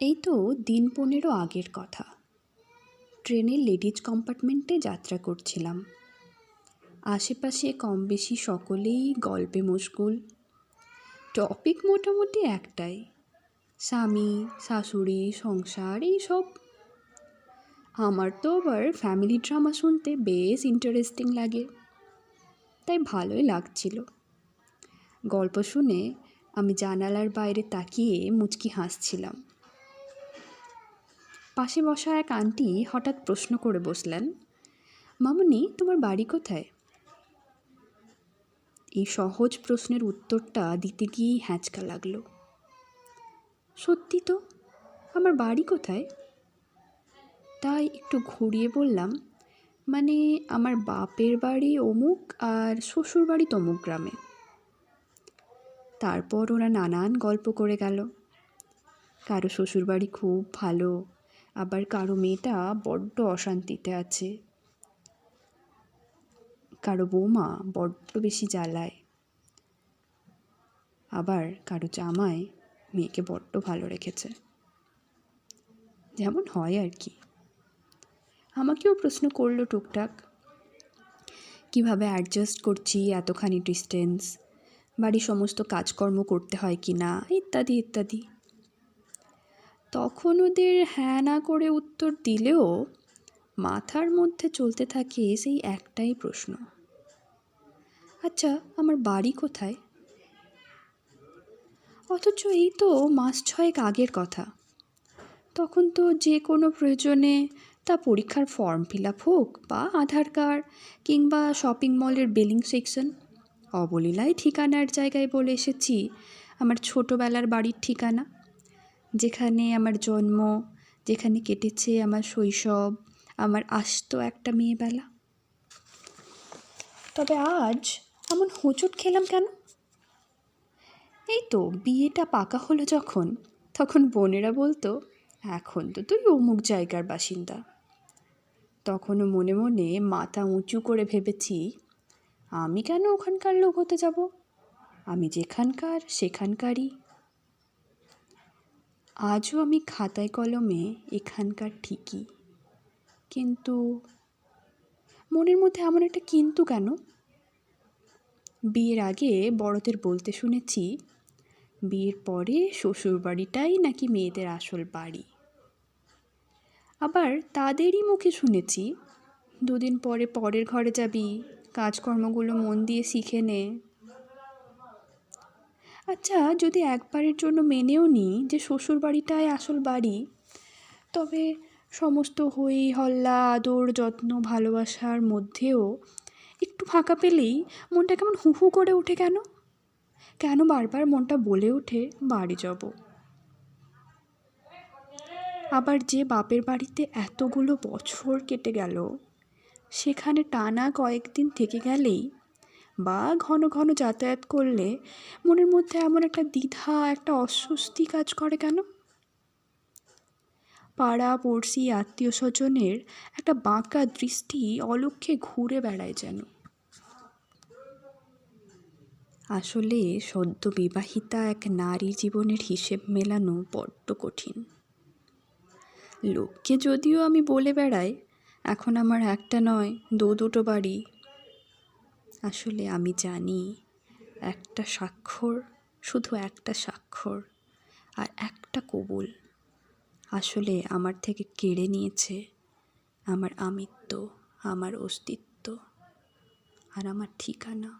এই তো দিন পনেরো আগের কথা। ট্রেনের লেডিজ কম্পার্টমেন্টে যাত্রা করছিলাম। আশেপাশে কম বেশি সকলেই গল্পে মশগুল। টপিক মোটামুটি একটাই, স্বামী, শাশুড়ি, সংসার, এইসব। আমার তো আবার ফ্যামিলি ড্রামা শুনতে বেশ ইন্টারেস্টিং লাগে, তাই ভালোই লাগছিল। গল্প শুনে আমি জানালার বাইরে তাকিয়ে মুচকি হাসছিলাম। পাশে বসা এক আন্টি হঠাৎ প্রশ্ন করে বসলেন, মামনি, তোমার বাড়ি কোথায়? এই সহজ প্রশ্নের উত্তরটা দিতে গিয়েই হ্যাঁচকা লাগল। সত্যি তো, আমার বাড়ি কোথায়? তাই একটু ঘুরিয়ে বললাম মানে আমার বাপের বাড়ি অমুক আর শ্বশুর বাড়ি তমুক গ্রামে। তারপর ওরা নানান গল্প করে গেল। কারও শ্বশুরবাড়ি খুব ভালো আবার কারও মেয়েটা বড্ড অশান্তিতে আছে। কারও বৌমা বড্ড বেশি জ্বালায়। আবার কারও জামাই মেয়েকে বড্ড ভালো রেখেছে। যেমন হয় আর কি। আমাকেও প্রশ্ন করল টুকটাক, কীভাবে অ্যাডজাস্ট করছি এতখানি ডিস্টেন্স বাড়ির সমস্ত কাজকর্ম করতে হয় কি না? ইত্যাদি ইত্যাদি। তখন ওদের হ্যাঁ না করে উত্তর দিলেও মাথার মধ্যে চলতে থাকে সেই একটাই প্রশ্ন। আচ্ছা আমার বাড়ি কোথায়? অথচ এই তো মাস ছয়েক আগের কথা। তখন তো যে কোনো প্রয়োজনে তা পরীক্ষার ফর্ম ফিল আপ হোক বা আধার কার্ড কিংবা শপিং মলের বিলিং সেকশন। অবলীলায় ঠিকানার জায়গায় বলে এসেছি, আমার ছোটোবেলার বাড়ির ঠিকানা। যেখানে আমার জন্ম, যেখানে কেটেছে আমার শৈশব, আমার আস্ত একটা মেয়েবেলা। তবে আজ এমন হোঁচট খেলাম কেন? এই তো বিয়েটা পাকা হলো যখন, তখন বোনেরা বলতো, এখন তো তুই অমুক জায়গার বাসিন্দা। তখনও মনে মনে মাথা উঁচু করে ভেবেছি, আমি কেন ওখানকার লোক হতে যাব? আমি যেখানকার সেখানকারই। আজও আমি খাতায় কলমে এখানকার ঠিকই। কিন্তু মনের মধ্যে এমন একটা কিন্তু কেন? বিয়ের আগে বড়দের বলতে শুনেছি, বিয়ের পরে শ্বশুর বাড়িটাই নাকি মেয়েদের আসল বাড়ি। আবার তাদেরই মুখে শুনেছি, দুদিন পরে পরের ঘরে যাবি, কাজকর্মগুলো মন দিয়ে শিখে নে আচ্ছা যদি একবারের জন্য মেনেও নিই যে শ্বশুর বাড়িটাই আসল বাড়ি, তবে সমস্ত হই হল্লা, আদর, যত্ন, ভালোবাসার মধ্যেও একটু ফাঁকা পেলেই মনটা কেমন হু হু করে ওঠে কেন? কেন বারবার মনটা বলে ওঠে, বাড়ি যাব। আবার যে বাপের বাড়িতে এতগুলো বছর কেটে গেল, সেখানে টানা কয়েকদিন থেকে গেলেই বা ঘন ঘন যাতায়াত করলে মনের মধ্যে এমন একটা দ্বিধা, একটা অস্বস্তি কাজ করে কেন? পাড়া, পড়শি, আত্মীয় স্বজনের একটা বাঁকা দৃষ্টি অলক্ষ্যে ঘুরে বেড়ায় যেন। আসলে সদ্য বিবাহিতা এক নারী জীবনের হিসেব মেলানো বড্ড কঠিন। লোককে যদিও আমি বলে বেড়াই, এখন আমার একটা নয় দু দুটো বাড়ি আসলে আমি জানি একটা স্বাক্ষর, শুধু একটা স্বাক্ষর আর একটা কবুল। আসলে আমার থেকে কেড়ে নিয়েছে আমার আমিত্ব, আমার অস্তিত্ব আর আমার ঠিকানা।